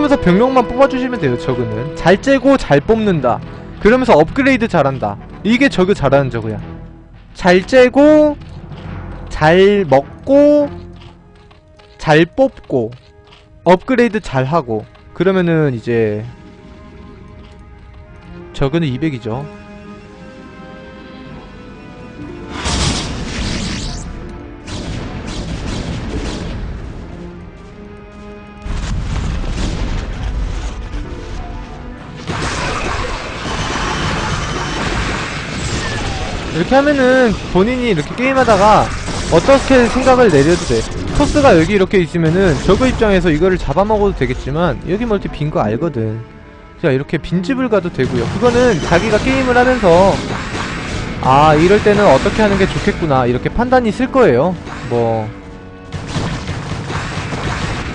그러면서 병력만 뽑아주시면 돼요 저그는. 잘 째고 잘 뽑는다. 그러면서 업그레이드 잘한다. 이게 저그 잘하는 저그야. 잘 째고 잘 먹고 잘 뽑고 업그레이드 잘하고. 그러면은 이제 저그는 200이죠 이렇게 하면은 본인이 이렇게 게임하다가 어떻게 생각을 내려도 돼. 토스가 여기 이렇게 있으면은 저그 입장에서 이거를 잡아먹어도 되겠지만 여기 멀티 빈 거 알거든. 자 이렇게 빈집을 가도 되고요. 그거는 자기가 게임을 하면서 아 이럴 때는 어떻게 하는 게 좋겠구나 이렇게 판단이 있을 거예요. 뭐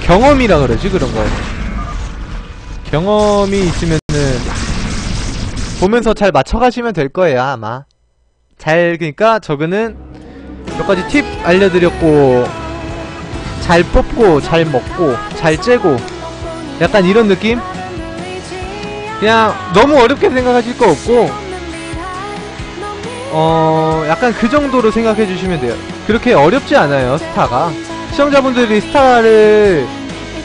경험이라 그러지 그런 거. 경험이 있으면은 보면서 잘 맞춰가시면 될 거예요 아마 잘 그니까 저그는 몇 가지 팁 알려드렸고 잘 뽑고 잘 먹고 잘 째고 약간 이런 느낌? 그냥 너무 어렵게 생각하실 거 없고 어 약간 그 정도로 생각해 주시면 돼요 그렇게 어렵지 않아요 스타가 시청자분들이 스타를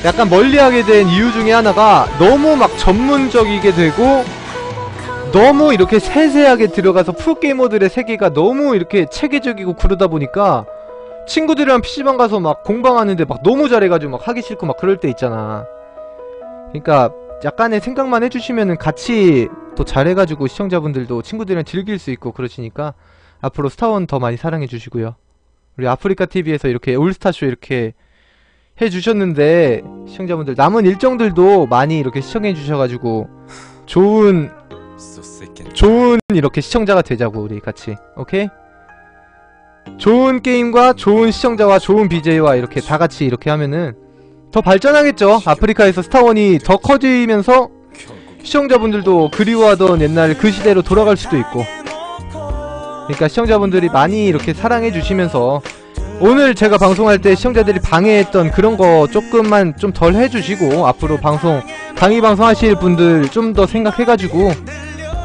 약간 멀리하게 된 이유 중에 하나가 너무 막 전문적이게 되고 너무 이렇게 세세하게 들어가서 프로게이머들의 세계가 너무 이렇게 체계적이고 그러다 보니까 친구들이랑 PC방 가서 막 공방하는데 막 너무 잘해가지고 막 하기 싫고 막 그럴 때 있잖아. 그러니까 약간의 생각만 해주시면은 같이 또 잘해가지고 시청자분들도 친구들이랑 즐길 수 있고 그러시니까 앞으로 스타원 더 많이 사랑해주시고요. 우리 아프리카TV에서 이렇게 올스타쇼 이렇게 해주셨는데 시청자분들 남은 일정들도 많이 이렇게 시청해주셔가지고 좋은 좋은 이렇게 시청자가 되자고 우리 같이. 오케이? 좋은 게임과 좋은 시청자와 좋은 BJ와 이렇게 다 같이 이렇게 하면은 더 발전하겠죠. 아프리카에서 스타원이 더 커지면서 시청자분들도 그리워하던 옛날 그 시대로 돌아갈 수도 있고. 그러니까 시청자분들이 많이 이렇게 사랑해 주시면서 오늘 제가 방송할 때 시청자들이 방해했던 그런 거 조금만 좀 덜 해주시고 앞으로 방송 강의 방송 하실 분들 좀 더 생각해가지고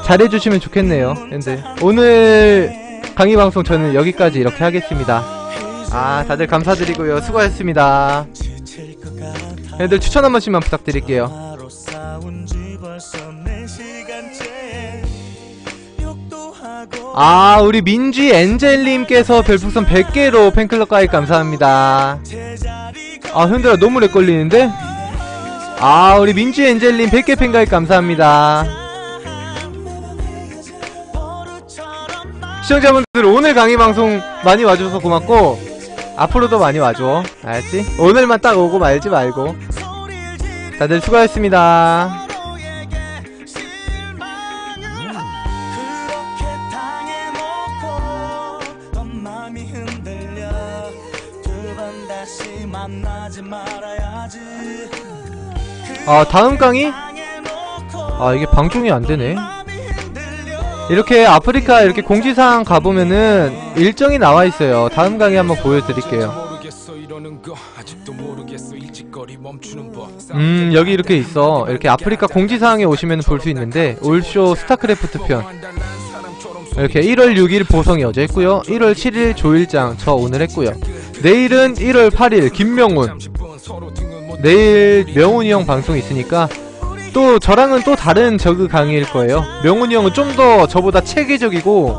잘해주시면 좋겠네요. 근데 오늘 강의 방송 저는 여기까지 이렇게 하겠습니다. 아 다들 감사드리고요. 수고하셨습니다. 얘들 추천 한 번씩만 부탁드릴게요. 아 우리 민쥐 엔젤님께서 별풍선 100개로 팬클럽 가입 감사합니다. 아 흔들어 너무 렉 걸리는데? 아 우리 민쥐 엔젤님 100개 팬가입 감사합니다 시청자분들 오늘 강의 방송 많이 와줘서 고맙고 앞으로도 많이 와줘 알았지? 오늘만 딱 오고 말지 말고 다들 수고하셨습니다 아 다음 강의? 아 이게 방송이 안되네 이렇게 아프리카 이렇게 공지사항 가보면은 일정이 나와있어요. 다음 강의 한번 보여드릴게요. 음 여기 이렇게 있어. 이렇게 아프리카 공지사항에 오시면 볼 수 있는데 올쇼 스타크래프트 편. 이렇게 1월 6일 보성이 어제 했고요. 1월 7일 조일장 저 오늘 했고요. 내일은 1월 8일 김명훈. 내일 명훈이 형 방송 있으니까 또 저랑은 또 다른 저그 강의일 거예요. 명훈이 형은 좀 더 저보다 체계적이고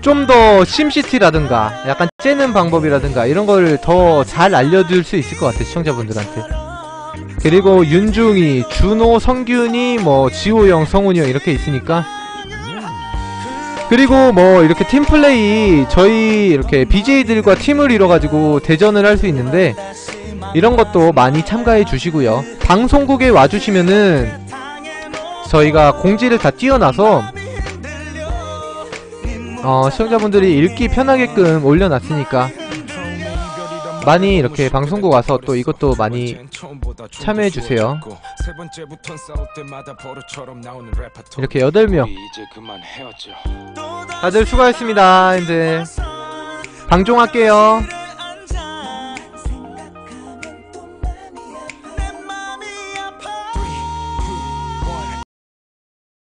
좀 더 심시티라든가 약간 째는 방법이라든가 이런 걸 더 잘 알려줄 수 있을 것 같아 시청자분들한테. 그리고 윤중이, 준호, 성균이, 뭐 지호 형, 성훈이 형 이렇게 있으니까. 그리고 뭐 이렇게 팀플레이 저희 이렇게 BJ들과 팀을 이뤄가지고 대전을 할 수 있는데 이런 것도 많이 참가해 주시고요. 방송국에 와주시면은 저희가 공지를 다 띄워놔서 어 시청자분들이 읽기 편하게끔 올려놨으니까 많이 이렇게 방송국 와서 또 이것도 많이 참여해주세요. 이렇게 8명. 다들 수고하셨습니다. 근데 방종할게요